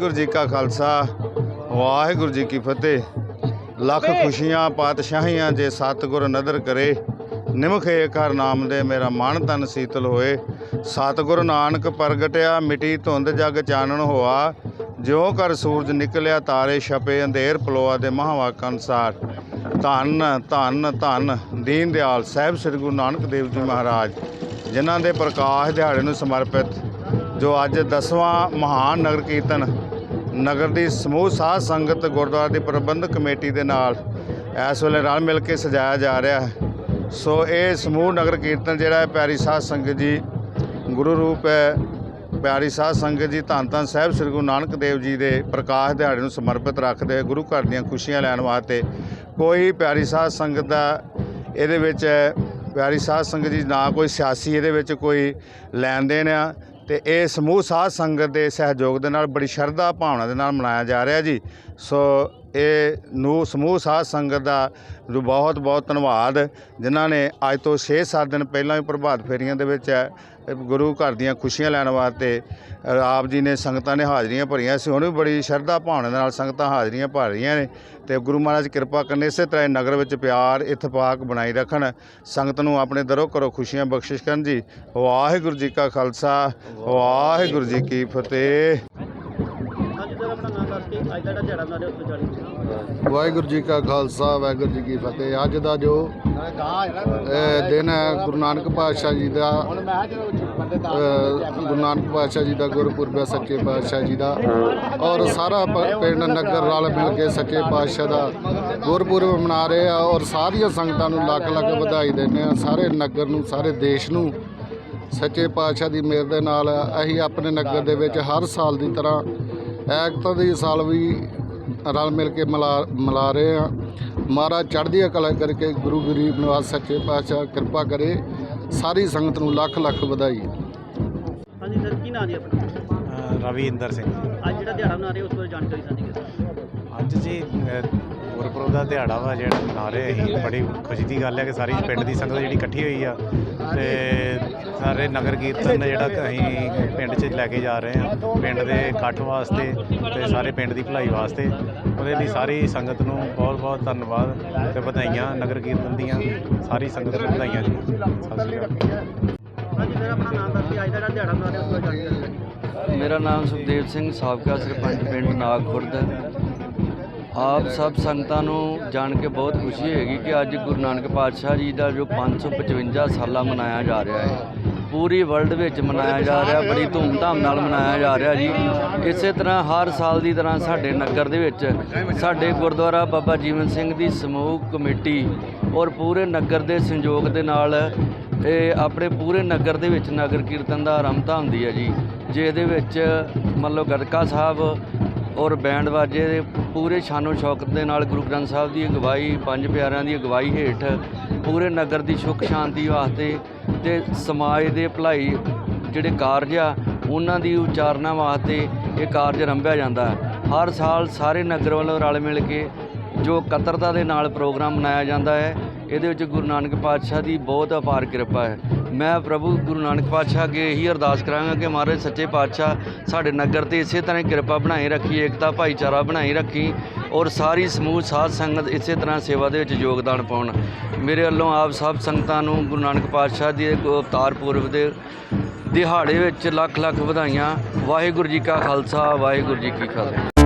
ਵਾਹਿਗੁਰੂ ਜੀ ਕਾ ਖਾਲਸਾ ਵਾਹਿਗੁਰੂ ਜੀ ਕੀ ਫਤਿਹ। ਲੱਖ ਖੁਸ਼ੀਆਂ ਪਾਤਸ਼ਾਹੀਆਂ ਜੇ ਸਤਿਗੁਰ ਨਦਰ ਕਰੇ ਨਿਮਖੇ ਕਰ ਨਾਮ ਦੇ ਮੇਰਾ ਮਨ ਤਨ ਸੀਤਲ ਹੋਏ। ਸਤਿਗੁਰ ਨਾਨਕ ਪ੍ਰਗਟਿਆ ਮਿਟੀ ਧੁੰਦ ਜਗ ਚਾਨਣ ਹੋਆ। ਜਿਉ ਕਰ ਸੂਰਜ ਨਿਕਲਿਆ ਤਾਰੇ ਛਪੇ ਅੰਧੇਰ ਪਲੋਆ ਦੇ ਮਹਾਵਾਕ ਅਨਸਾਰ। ਧੰਨ ਧੰਨ ਧੰਨ ਦੀਨ ਦਿਆਲ ਸਾਹਿਬ ਸ੍ਰੀ ਗੁਰੂ ਨਾਨਕ ਦੇਵ ਜੀ ਮਹਾਰਾਜ ਜਿਨ੍ਹਾਂ ਦੇ ਪ੍ਰਕਾਸ਼ ਦਿਹਾੜੇ ਨੂੰ ਸਮਰਪਿਤ ਜੋ ਅੱਜ 10ਵਾਂ ਮਹਾਨ ਨਗਰ ਕੀਰਤਨ ਨਗਰ ਦੀ ਸਮੂਹ ਸਾਧ ਸੰਗਤ ਗੁਰਦੁਆਰਾ ਦੀ ਪ੍ਰਬੰਧਕ ਕਮੇਟੀ ਦੇ ਨਾਲ ਇਸ ਵੇਲੇ ਰਲ ਮਿਲ ਕੇ ਸਜਾਇਆ ਜਾ ਰਿਹਾ ਹੈ। ਸੋ ਇਹ ਸਮੂਹ ਨਗਰ ਕੀਰਤਨ ਜਿਹੜਾ ਹੈ, ਪਿਆਰੀ ਸਾਧ ਸੰਗਤ ਜੀ, ਗੁਰੂ ਰੂਪ ਹੈ। ਪਿਆਰੀ ਸਾਧ ਸੰਗਤ ਜੀ, ਧੰਨ ਧੰਨ ਸਾਹਿਬ ਸ੍ਰੀ ਗੁਰੂ ਨਾਨਕ ਦੇਵ ਜੀ ਦੇ ਪ੍ਰਕਾਸ਼ ਦਿਹਾੜੇ ਨੂੰ ਸਮਰਪਿਤ ਰੱਖਦੇ ਹੋਏ, ਗੁਰੂ ਘਰ ਦੀਆਂ ਖੁਸ਼ੀਆਂ ਲੈਣ ਵਾਸਤੇ ਕੋਈ ਪਿਆਰੀ ਸਾਧ ਸੰਗਤ ਦਾ ਇਹਦੇ ਵਿੱਚ, ਪਿਆਰੀ ਸਾਧ ਸੰਗਤ ਜੀ, ਨਾ ਕੋਈ ਸਿਆਸੀ ਇਹਦੇ ਵਿੱਚ ਕੋਈ ਲੈਣ ਦੇਣ ਆ। ਤੇ ਇਹ ਸਮੂਹ ਸਾਧ ਸੰਗਤ ਦੇ ਸਹਿਯੋਗ ਦੇ ਨਾਲ, ਬੜੀ ਸ਼ਰਧਾ ਭਾਵਨਾ ਦੇ ਨਾਲ ਮਨਾਇਆ ਜਾ ਰਿਹਾ ਜੀ। ਸੋ ਇਹ ਨੂੰ ਸਮੂਹ ਸਾਧ ਸੰਗਤ ਦਾ ਜੋ ਬਹੁਤ ਬਹੁਤ ਧੰਨਵਾਦ, ਜਿਨ੍ਹਾਂ ਨੇ ਅੱਜ ਤੋਂ 6-7 ਦਿਨ ਪਹਿਲਾਂ ਹੀ ਪ੍ਰਭਾਤ ਫੇਰੀਆਂ ਦੇ ਵਿੱਚ ਇਹ ਗੁਰੂ ਘਰ ਦੀਆਂ ਖੁਸ਼ੀਆਂ ਲੈਣ ਵਾਸਤੇ ਆਪ ਜੀ ਨੇ ਸੰਗਤਾਂ ਨੇ ਹਾਜ਼ਰੀਆਂ ਭਰੀਆਂ ਸੀ। ਹੁਣ ਵੀ ਬੜੀ ਸ਼ਰਧਾ ਭਾਵਨਾ ਨਾਲ ਸੰਗਤਾਂ ਹਾਜ਼ਰੀਆਂ ਭਰ ਰਹੀਆਂ ਨੇ ਤੇ ਗੁਰੂ ਮਹਾਰਾਜ ਕਿਰਪਾ ਕਰਨ ਇਸੇ ਤਰ੍ਹਾਂ ਇਹ ਨਗਰ ਵਿੱਚ ਪਿਆਰ, ਇਤਫਾਕ ਬਣਾਈ ਰੱਖਣ, ਸੰਗਤ ਨੂੰ ਆਪਣੇ ਦਰੋਂ ਕਰੋ ਖੁਸ਼ੀਆਂ ਬਖਸ਼ਿਸ਼ ਕਰਨ ਜੀ। ਵਾਹਿਗੁਰੂ ਜੀ ਕਾ ਖਾਲਸਾ, ਵਾਹਿਗੁਰੂ ਜੀ ਕੀ ਫਤਿਹ ਹਾਂਜੀ ਸਰ ਆਪਣਾ ਨਾਮ ਦੱਸ ਕੇ ਅੱਜ ਦਾ ਜਿਹੜਾ ਦਿਹਾੜਾ ਮਨਾ ਰਹੇ ਵਾਹਿਗੁਰੂ ਜੀ ਕਾ ਖਾਲਸਾ, ਵਾਹਿਗੁਰੂ ਜੀ ਕੀ ਫਤਿਹ। ਅੱਜ ਦਾ ਜੋ ਇਹ ਦਿਨ ਹੈ ਗੁਰੂ ਨਾਨਕ ਪਾਤਸ਼ਾਹ ਜੀ ਦਾ ਗੁਰੂ ਨਾਨਕ ਪਾਤਸ਼ਾਹ ਜੀ ਦਾ, ਗੁਰਪੁਰਬ ਹੈ ਸੱਚੇ ਪਾਤਸ਼ਾਹ ਜੀ ਦਾ। ਔਰ ਸਾਰਾ ਪਿੰਡ ਨਗਰ ਰਲ ਮਿਲ ਕੇ ਸੱਚੇ ਪਾਤਸ਼ਾਹ ਦਾ ਗੁਰਪੁਰਬ ਮਨਾ ਰਹੇ ਆ। ਔਰ ਸਾਰੀਆਂ ਸੰਗਤਾਂ ਨੂੰ ਲੱਖ ਲੱਖ ਵਧਾਈ ਦਿੰਦੇ ਆ। ਸਾਰੇ ਨਗਰ ਨੂੰ, ਸਾਰੇ ਦੇਸ਼ ਨੂੰ ਸੱਚੇ ਪਾਤਸ਼ਾਹ ਦੀ ਮਿਹਰ ਦੇ ਨਾਲ ਅਸੀਂ ਆਪਣੇ ਨਗਰ ਦੇ ਵਿੱਚ ਹਰ ਸਾਲ ਦੀ ਤਰ੍ਹਾਂ ਐਕਤਾਂ ਦੀ ਸਾਲ ਵੀ ਰਲ ਮਿਲ ਕੇ ਮਿਲਾ ਮਿਲਾ ਰਹੇ ਆ ਮਹਾਰਾਜ ਚੜ੍ਹਦੀ ਕਲਾ ਕਰਕੇ ਗੁਰੂ ਗਰੀਬ ਨਿਵਾਸ ਸੱਚੇ ਪਾਤਸ਼ਾਹ ਕਿਰਪਾ ਕਰੇ ਸਾਰੀ ਸੰਗਤ ਨੂੰ ਲੱਖ ਲੱਖ ਵਧਾਈ। ਹਾਂਜੀ ਸਰ ਕੀ ਨਾਮ ਜੀ ਆਪਣਾ? ਰਵਿੰਦਰ ਸਿੰਘ। ਅੱਜ ਜਿਹੜਾ ਦਿਹਾੜਾ ਮਨਾ ਰਹੇ ਉਸ ਬਾਰੇ ਜਾਣਕਾਰੀ ਸਾਂਝੀ ਕਰੋ। ਅੱਜ ਜੀ ਗੁਰਪੁਰਬ ਦਾ ਦਿਹਾੜਾ ਵਾ ਜਿਹੜਾ ਮਨਾ ਰਹੇ ਅਸੀਂ ਬੜੀ ਖੁਸ਼ੀ ਦੀ ਗੱਲ ਹੈ ਕਿ ਸਾਰੀ ਪਿੰਡ ਦੀ ਸੰਗਤ ਜਿਹੜੀ ਇਕੱਠੀ ਹੋਈ ਆ। ਤੇ ਸਾਰੇ ਨਗਰ ਕੀਰਤਨ ਜਿਹੜਾ ਅਸੀਂ ਪਿੰਡ 'ਚ ਲੈ ਕੇ ਜਾ ਰਹੇ ਹਾਂ, ਪਿੰਡ ਦੇ ਇਕੱਠ ਵਾਸਤੇ ਤੇ ਸਾਰੇ ਪਿੰਡ ਦੀ ਭਲਾਈ ਵਾਸਤੇ। ਉਹਦੇ ਲਈ ਸਾਰੀ ਸੰਗਤ ਨੂੰ ਬਹੁਤ ਬਹੁਤ ਧੰਨਵਾਦ ਤੇ ਵਧਾਈਆਂ ਨਗਰ ਕੀਰਤਨ ਦੀਆਂ, ਸਾਰੀ ਸੰਗਤ ਨੂੰ ਵਧਾਈਆਂ ਜੀ। ਸਤਿ ਸ਼੍ਰੀ ਅਕਾਲ। ਮੇਰਾ ਨਾਮ ਸੁਖਦੇਵ ਸਿੰਘ, ਸਾਬਕਾ ਸਰਪੰਚ ਪਿੰਡ ਨਾਗ ਖੁਰਦ ਆਪ ਸਭ ਸੰਗਤਾਂ ਨੂੰ ਜਾਣ ਕੇ ਬਹੁਤ ਖੁਸ਼ੀ ਹੋਏਗੀ ਕਿ ਅੱਜ ਗੁਰੂ ਨਾਨਕ ਪਾਤਸ਼ਾਹ ਜੀ ਦਾ ਜੋ 555 ਸਾਲਾ ਮਨਾਇਆ ਜਾ ਰਿਹਾ ਹੈ। ਪੂਰੀ ਵਰਲਡ ਵਿੱਚ ਮਨਾਇਆ ਜਾ ਰਿਹਾ, ਬੜੀ ਧੂਮਧਾਮ ਨਾਲ ਮਨਾਇਆ ਜਾ ਰਿਹਾ ਜੀ। ਇਸੇ ਤਰ੍ਹਾਂ ਹਰ ਸਾਲ ਦੀ ਤਰ੍ਹਾਂ ਸਾਡੇ ਨਗਰ ਦੇ ਵਿੱਚ ਸਾਡੇ ਗੁਰਦੁਆਰਾ ਬਾਬਾ ਜੀਵਨ ਸਿੰਘ ਦੀ ਸਮੂਹ ਕਮੇਟੀ ਔਰ ਪੂਰੇ ਨਗਰ ਦੇ ਸੰਯੋਗ ਦੇ ਨਾਲ ਇਹ ਆਪਣੇ ਪੂਰੇ ਨਗਰ ਦੇ ਵਿੱਚ ਨਗਰ ਕੀਰਤਨ ਦਾ ਆਰੰਭਤਾ ਹੁੰਦੀ ਹੈ ਜੀ। ਜਿਹਦੇ ਵਿੱਚ ਮੰਨ ਲਓ ਗੜਕਾ ਸਾਹਿਬ ਔਰ ਬੈਂਡ ਵਾਜੇ ਦੇ ਪੂਰੇ ਸ਼ਾਨੋ ਸ਼ੌਕਤ ਦੇ ਨਾਲ ਗੁਰੂ ਗ੍ਰੰਥ ਸਾਹਿਬ ਦੀ ਅਗਵਾਈ, ਪੰਜ ਪਿਆਰਿਆਂ ਦੀ ਅਗਵਾਈ ਹੇਠ ਪੂਰੇ ਨਗਰ ਦੀ ਸੁੱਖ ਸ਼ਾਂਤੀ ਵਾਸਤੇ ਤੇ ਸਮਾਜ ਦੇ ਭਲਾਈ ਜਿਹੜੇ ਕਾਰਜ ਆ, ਉਹਨਾਂ ਦੀ ਉਚਾਰਨਾ ਵਾਸਤੇ ਇਹ ਕਾਰਜ ਆਰੰਭਿਆ ਜਾਂਦਾ ਹੈ। ਹਰ ਸਾਲ ਸਾਰੇ ਨਗਰ ਵੱਲੋਂ ਰਲ ਮਿਲ ਕੇ ਜੋ ਕਤਰਤਾ ਦੇ ਨਾਲ ਪ੍ਰੋਗਰਾਮ ਮਨਾਇਆ ਜਾਂਦਾ ਹੈ, ਇਹਦੇ ਵਿੱਚ ਗੁਰੂ ਨਾਨਕ ਪਾਤਸ਼ਾਹ ਦੀ ਬਹੁਤ ਅਪਾਰ ਕਿਰਪਾ ਹੈ। ਮੈਂ ਪ੍ਰਭੂ ਗੁਰੂ ਨਾਨਕ ਪਾਤਸ਼ਾਹ ਅੱਗੇ ਇਹੀ ਅਰਦਾਸ ਕਰਾਂਗਾ ਕਿ ਮਹਾਰਾਜ ਸੱਚੇ ਪਾਤਸ਼ਾਹ ਸਾਡੇ ਨਗਰ ਤੇ ਇਸੇ ਤਰ੍ਹਾਂ ਹੀ ਕਿਰਪਾ ਬਣਾਈ ਰੱਖੀ, ਏਕਤਾ ਭਾਈਚਾਰਾ ਬਣਾਈ ਰੱਖੀ ਔਰ ਸਾਰੀ ਸਮੂਹ, ਸਾਧ ਸੰਗਤ ਇਸੇ ਤਰ੍ਹਾਂ ਸੇਵਾ ਦੇ ਵਿੱਚ ਯੋਗਦਾਨ ਪਾਉਣ। ਮੇਰੇ ਵੱਲੋਂ ਆਪ ਸਭ ਸੰਗਤਾਂ ਨੂੰ ਗੁਰੂ ਨਾਨਕ ਪਾਤਸ਼ਾਹ ਦੀ ਅਵਤਾਰ ਪੁਰਬ ਦੇ ਦਿਹਾੜੇ ਵਿੱਚ ਲੱਖ ਲੱਖ ਵਧਾਈਆਂ। ਵਾਹਿਗੁਰੂ ਜੀ ਕਾ ਖਾਲਸਾ, ਵਾਹਿਗੁਰੂ ਜੀ ਕੀ ਫਤਿਹ।